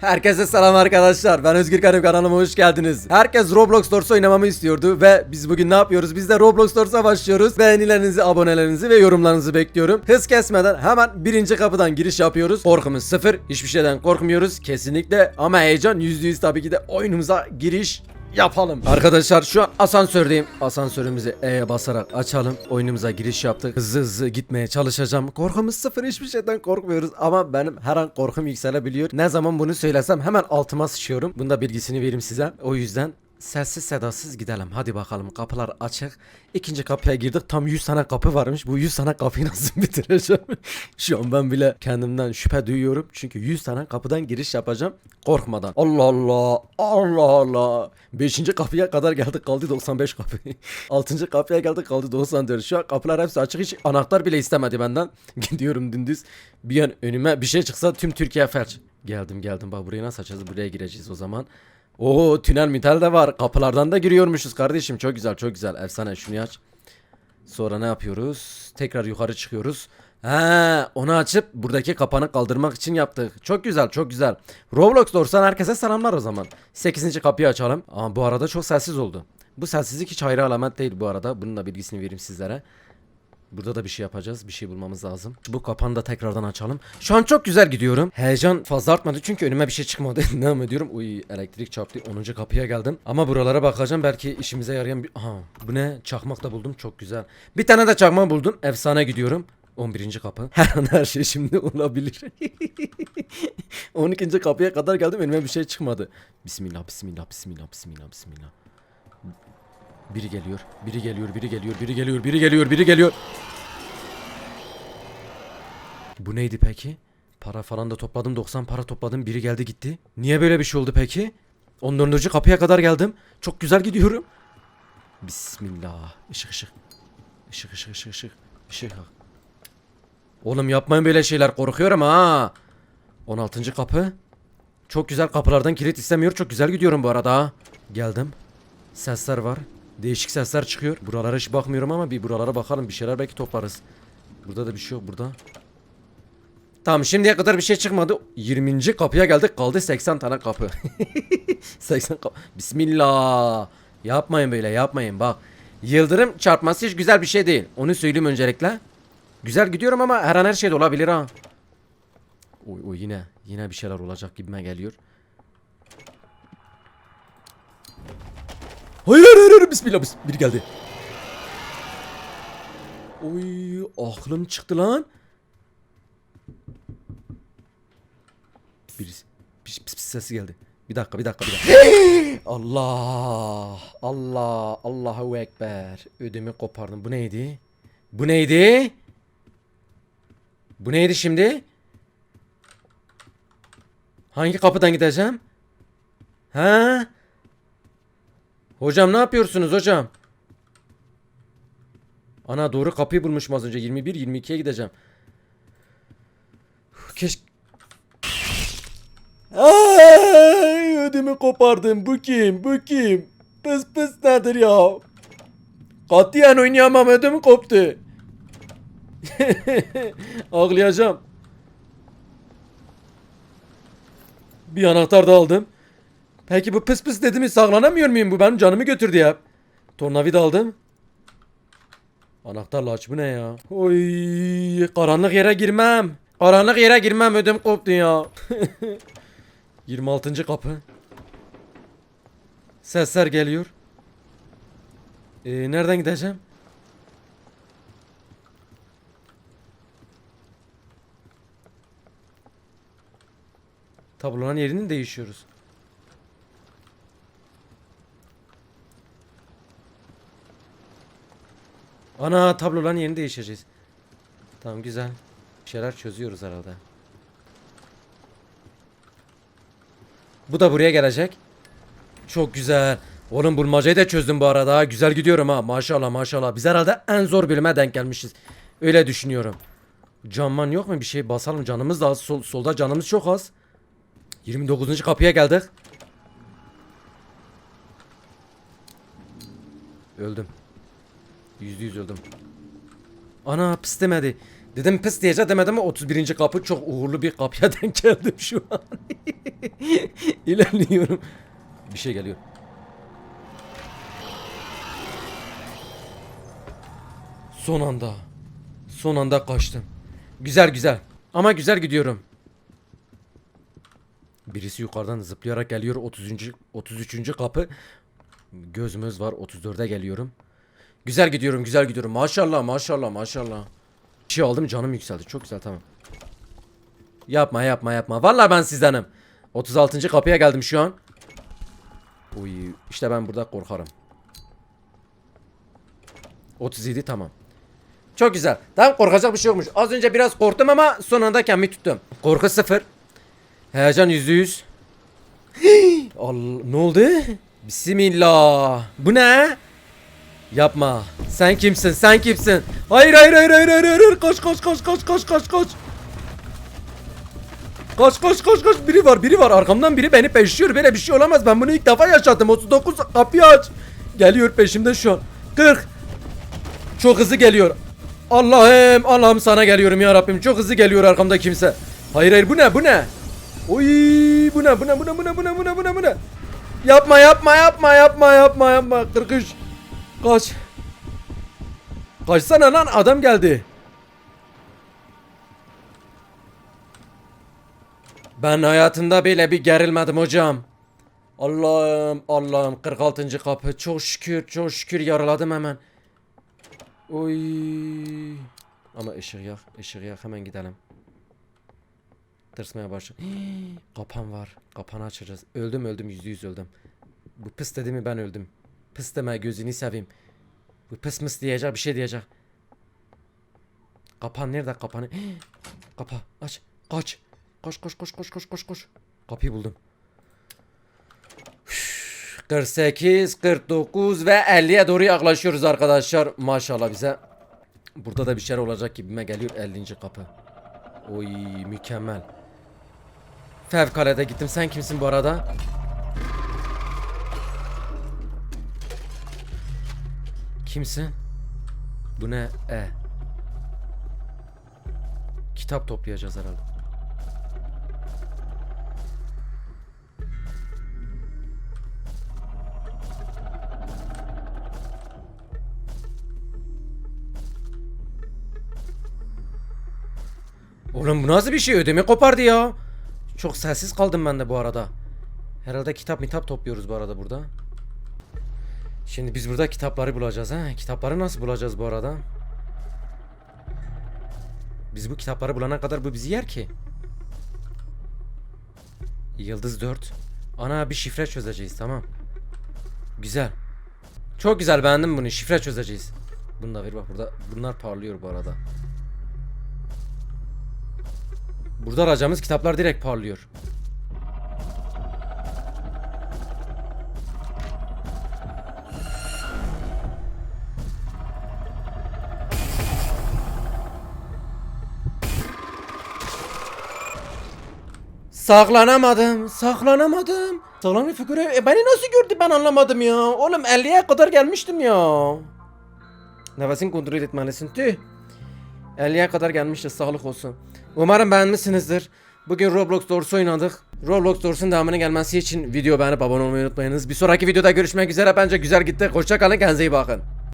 Herkese selam arkadaşlar. Ben Özgür Karim kanalıma hoş geldiniz. Herkes Roblox Doors oynamamı istiyordu ve biz bugün ne yapıyoruz? Biz de Roblox Doors'a başlıyoruz. Beğenilerinizi, abonelerinizi ve yorumlarınızı bekliyorum. Hız kesmeden hemen birinci kapıdan giriş yapıyoruz. Korkumuz sıfır. Hiçbir şeyden korkmuyoruz kesinlikle. Ama heyecan %100 tabii ki de oyunumuza giriş yapalım. Arkadaşlar şu an asansördeyim. Asansörümüzü E'ye basarak açalım. Oyunumuza giriş yaptık. Hızlı hızlı gitmeye çalışacağım. Korkumuz sıfır hiçbir şeyden korkmuyoruz. Ama benim her an korkum yükselebiliyor. Ne zaman bunu söylesem hemen altıma sıçıyorum. Bunda bilgisini vereyim size. O yüzden Sessiz sedasız gidelim. Hadi bakalım kapılar açık. İkinci kapıya girdik. Tam 100 tane kapı varmış. Bu 100 tane kapıyı nasıl bitireceğim? Şu an ben bile kendimden şüphe duyuyorum. Çünkü 100 tane kapıdan giriş yapacağım. Korkmadan. Allah Allah. Allah Allah. 5. kapıya kadar geldik kaldı 95 kapı. 6. kapıya geldik kaldı 94. Şu an kapılar hepsi açık. Hiç anahtar bile istemedi benden. Gidiyorum dümdüz. Bir an önüme bir şey çıksa tüm Türkiye felç. Geldim geldim. Bak burayı nasıl açacağız? Buraya gireceğiz o zaman. Oo tünel mital de var. Kapılardan da giriyormuşuz kardeşim. Çok güzel çok güzel. Efsane şunu aç. Sonra ne yapıyoruz? Tekrar yukarı çıkıyoruz. Ha, onu açıp buradaki kapanı kaldırmak için yaptık. Çok güzel, çok güzel. Roblox Dors'tan herkese selamlar o zaman. 8. kapıyı açalım. Ama bu arada çok sessiz oldu. Bu sessizlik hiç hayra alamet değil bu arada. Bunun da bilgisini vereyim sizlere. Burada da bir şey yapacağız. Bir şey bulmamız lazım. Bu kapanı da tekrardan açalım. Şu an çok güzel gidiyorum. Heyecan fazla artmadı çünkü önüme bir şey çıkmadı. Devam ediyorum. Uy elektrik çarptı. 10. kapıya geldim. Ama buralara bakacağım. Belki işimize yarayan bir... Aha bu ne? Çakmak da buldum. Çok güzel. Bir tane de çakmak buldum. Efsane gidiyorum. 11. kapı. Her an her şey şimdi olabilir. 12. kapıya kadar geldim. Önüme bir şey çıkmadı. Bismillah, bismillah, bismillah, bismillah, bismillah. Biri geliyor, biri geliyor, biri geliyor, biri geliyor, biri geliyor, biri geliyor. Bu neydi peki? Para falan da topladım, 90 para topladım, biri geldi gitti. Niye böyle bir şey oldu peki? 14. kapıya kadar geldim. Çok güzel gidiyorum. Bismillah. Işık ışık. Işık ışık ışık ışık. Işık. Oğlum yapmayın böyle şeyler korkuyorum ha. 16. kapı. Çok güzel kapılardan kilit istemiyor. Çok güzel gidiyorum bu arada. Geldim. Sesler var. Değişik sesler çıkıyor. Buralara hiç bakmıyorum ama bir buralara bakalım. Bir şeyler belki toplarız. Burada da bir şey yok burada. Tamam şimdiye kadar bir şey çıkmadı. 20. kapıya geldik. Kaldı 80 tane kapı. 80 kapı. Bismillah. Yapmayın böyle yapmayın bak. Yıldırım çarpması hiç güzel bir şey değil. Onu söyleyeyim öncelikle. Güzel gidiyorum ama her an her şey de olabilir ha. Oy oy yine yine bir şeyler olacak gibime geliyor. Hayır hayır hayır bismillah bis biri geldi. Oy aklım çıktı lan. Birisi pis pis pis sesi geldi. Bir dakika bir dakika bir dakika. Allah Allah Allahu ekber. Ödümü kopardım. Bu neydi? Bu neydi? Bu neydi şimdi? Hangi kapıdan gideceğim? Ha? Hocam ne yapıyorsunuz hocam? Ana doğru kapıyı bulmuşum az önce. 21 22'ye gideceğim. Keşke Ay ödümü kopardım. Bu kim? Bu kim? Pıs pıs nedir ya? Katiyen oynayamam ödüm koptu. Ağlayacağım. Bir anahtar da aldım. Peki bu pıs pıs dedi mi saklanamıyor muyum bu benim canımı götürdü ya. Tornavida aldım. Anahtarla aç bu ne ya? Oy karanlık yere girmem. Karanlık yere girmem ödüm koptu ya. 26. kapı. Sesler geliyor. Ee, nereden gideceğim? Tablonun yerini değişiyoruz. Ana tabloların yerini değişeceğiz. Tamam güzel. Bir şeyler çözüyoruz herhalde. Bu da buraya gelecek. Çok güzel. Oğlum bulmacayı da çözdüm bu arada. Güzel gidiyorum ha. Maşallah maşallah. Biz herhalde en zor bölüme denk gelmişiz. Öyle düşünüyorum. Camman yok mu bir şey basalım. Canımız da az. Sol, solda canımız çok az. 29. kapıya geldik. Öldüm. Yüzde yüz öldüm. Ana pis demedi. Dedim pıs diyeceğim demedim ama 31. kapı çok uğurlu bir kapıya denk geldim şu an. İlerliyorum. Bir şey geliyor. Son anda. Son anda kaçtım. Güzel güzel. Ama güzel gidiyorum. Birisi yukarıdan zıplayarak geliyor. 30. 33. kapı. Gözümüz var. 34'e geliyorum. Güzel gidiyorum, güzel gidiyorum. Maşallah, maşallah, maşallah. Bir şey aldım canım yükseldi. Çok güzel tamam. Yapma, yapma, yapma. Vallahi ben sizdenim. 36. kapıya geldim şu an. Uy, işte ben burada korkarım. 37 tamam. Çok güzel. Tamam korkacak bir şey yokmuş. Az önce biraz korktum ama son anda kendimi tuttum. Korku sıfır. Heyecan yüzde yüz. Allah ne oldu? Bismillah. Bu ne? Yapma. Sen kimsin? Sen kimsin? Hayır hayır hayır hayır hayır hayır. Koş koş koş koş koş koş koş. Koş koş koş koş. Biri var biri var. Arkamdan biri beni peşliyor böyle bir şey olamaz. Ben bunu ilk defa yaşadım. 39 kapıyı aç. Geliyor peşimde şu an. 40 Çok hızlı geliyor. Allah'ım Allah'ım sana geliyorum ya Rabbim. Çok hızlı geliyor arkamda kimse. Hayır hayır. Bu ne bu ne? Oy bu ne bu ne bu ne bu ne bu ne bu ne bu ne Yapma yapma yapma yapma yapma yapma. 43 Kaç. Kaçsana lan adam geldi. Ben hayatımda böyle bir gerilmedim hocam. Allah'ım Allah'ım 46. kapı çok şükür çok şükür yaraladım hemen. Oy. Ama ışık yak ışık yak hemen gidelim. Tırsmaya başladım. Kapan var. Kapanı açacağız. Öldüm öldüm yüzde yüz öldüm. Bu pıs dedi mi ben öldüm. Pıs deme gözünü seveyim. Bu pıs mıs diyecek bir şey diyecek. Kapan nerede kapanı? Kapa aç kaç. Koş koş koş koş koş koş koş. Kapıyı buldum. 48, 49 ve 50'ye doğru yaklaşıyoruz arkadaşlar. Maşallah bize. Burada da bir şeyler olacak gibime geliyor 50. kapı. Oy mükemmel. Fevkalade gittim. Sen kimsin bu arada? Kimsin? Bu ne? E. Kitap toplayacağız herhalde. Oğlum bu nasıl bir şey? Ödemi kopardı ya. Çok sessiz kaldım ben de bu arada. Herhalde kitap mitap topluyoruz bu arada burada. Şimdi biz burada kitapları bulacağız ha. Kitapları nasıl bulacağız bu arada? Biz bu kitapları bulana kadar bu bizi yer ki. Yıldız 4. Ana bir şifre çözeceğiz tamam. Güzel. Çok güzel beğendim bunu. Şifre çözeceğiz. Bunu da ver bak burada. Bunlar parlıyor bu arada. Burada arayacağımız kitaplar direkt parlıyor. Saklanamadım, saklanamadım. Saklanma figürü e, beni nasıl gördü ben anlamadım ya. Oğlum 50'ye kadar gelmiştim ya. Nefesini kontrol etmelisin tüh. 50'ye kadar gelmişiz sağlık olsun. Umarım beğenmişsinizdir. Bugün Roblox Doors oynadık. Roblox Doors'un devamının gelmesi için video beğenip abone olmayı unutmayınız. Bir sonraki videoda görüşmek üzere. Bence güzel gitti. Hoşçakalın kendinize iyi bakın.